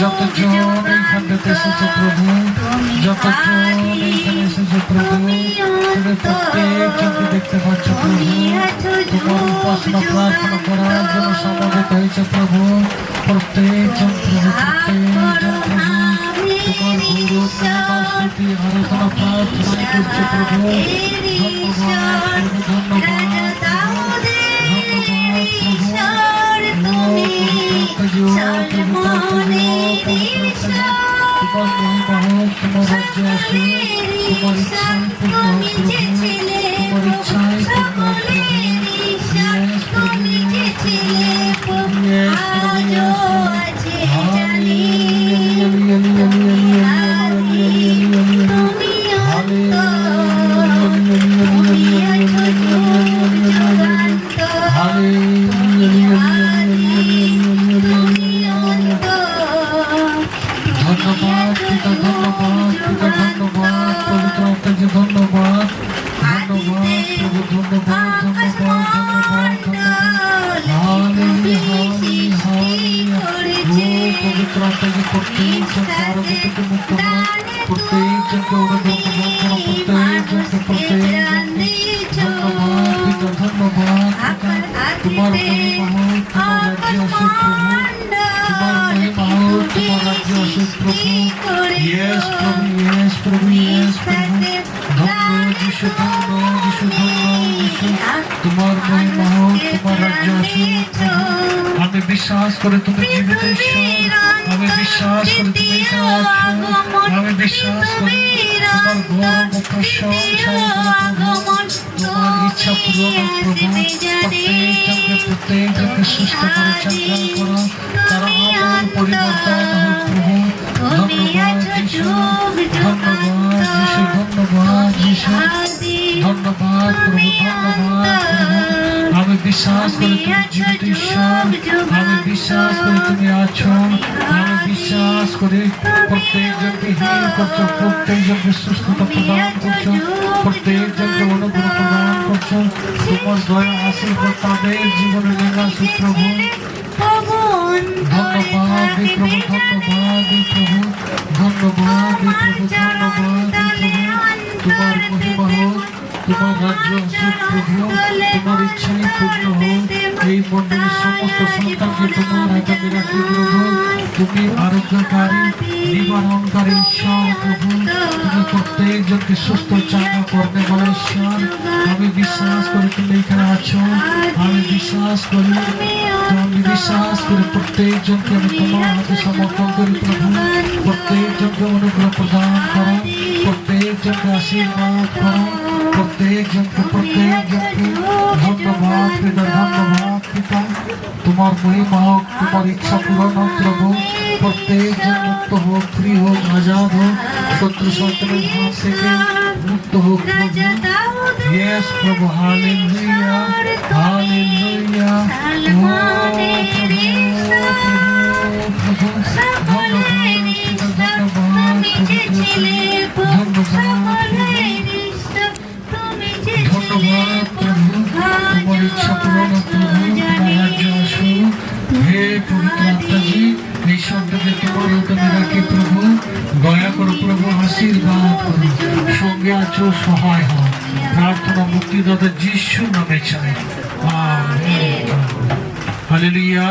যত জন এখানে এসেছে প্রভু যত জন এখানে এসেছে প্রভু তুমি প্রত্যেক জনকে দেখতে পাচ্ছ প্রভু তোমার উপাসনা প্রার্থনা করার প্রভু ধন্যবাদ প্রভু ধন্যবাদ ইচ্ছাই পূর্ণ হোক প্রভু হালেলুয়া ও পবিত্র আত্মাকে প্রত্যেকজনকে আরোগ্যকে মুক্ত করো প্রত্যেকজনকে অনুগ্রহ করো প্রত্যেকজনকে প্রত্যেকজনকে ধন্যবাদ পিতা ধন্যবাদ পিতা তোমার মহিমা হোক তোমার রাজ্য আসুক প্রভু তোমার মহিমা হোক তোমার রাজ্য আসুক তোমার মহিমা তোমার রাজ্য আসুক আমি বিশ্বাস করে তুমি জীবিত আমি বিশ্বাস করে তুমি আমি বিশ্বাস করি তোমার গৌরব প্রশংসা তোমার ইচ্ছা পূরণ প্রভু প্রত্যেকজনকে প্রত্যেকজনকে সুস্থ করে চাঙ্গা করো। তারা আমল পরিবর্তন হোক প্রভু। ধন্যবাদ, যিশু। ধন্যবাদ যিশু। ধন্যবাদ, যিশু। ধন্যবাদ, প্রভু, ধন্যবাদ। আমি বিশ্বাস করি তুমি জীবিত ঈশ্বর। আমি বিশ্বাস করি তুমি আছো। আমি বিশ্বাস করি প্রত্যেকজনকে হিল করছ প্রত্যেকজনকে সুস্থতা প্রদান করছ প্রত্যেকজনকে অনুগ্রহ প্রদান করছ। তোমার দয়া, আশীর্বাদ তাদের জীবনে নেমে আসুক, প্রভু। ধন্যবাদ প্রভু ধন্যবাদ প্রভু। ধন্যবাদ, প্রভু এই সমস্ত সন্তানকে তোমার হাতে রাখি প্রত্যেকজনকে সুস্থ, চাঙ্গা আমি বিশ্বাস করি তুমি এখানে আছো। আমি বিশ্বাস করি, আমি বিশ্বাস করি প্রত্যেকজনকে আমি তোমার হাতে সমর্পণ করি প্রভু। প্রত্যেকজনকে অনুগ্রহ প্রদান করো। প্রত্যেকজনকে আশীর্বাদ করো প্রত্যেকজনকে প্রত্যেকজনকে ধন্যবাদ পিতা ধন্যবাদ পিতা তোমার মহিমা হোক তোমার ইচ্ছা পূরণ হোক প্রভু প্রত্যেকজন মুক্ত হোক ফ্রি হোক আজাদ হোক শত্রু সন্তানের হাত থেকে মুক্ত হোক প্রভু Yes, প্রভু হালেলুয়া হালেলুয়া ও প্রভু উদ্যমে প্রভু? দয়া করো প্রভু আশীর্বাদ করো। সঙ্গে আছো সহায় হও। প্রার্থনা মুক্তিদাতা যিশু নামে চাই। হালেলুয়া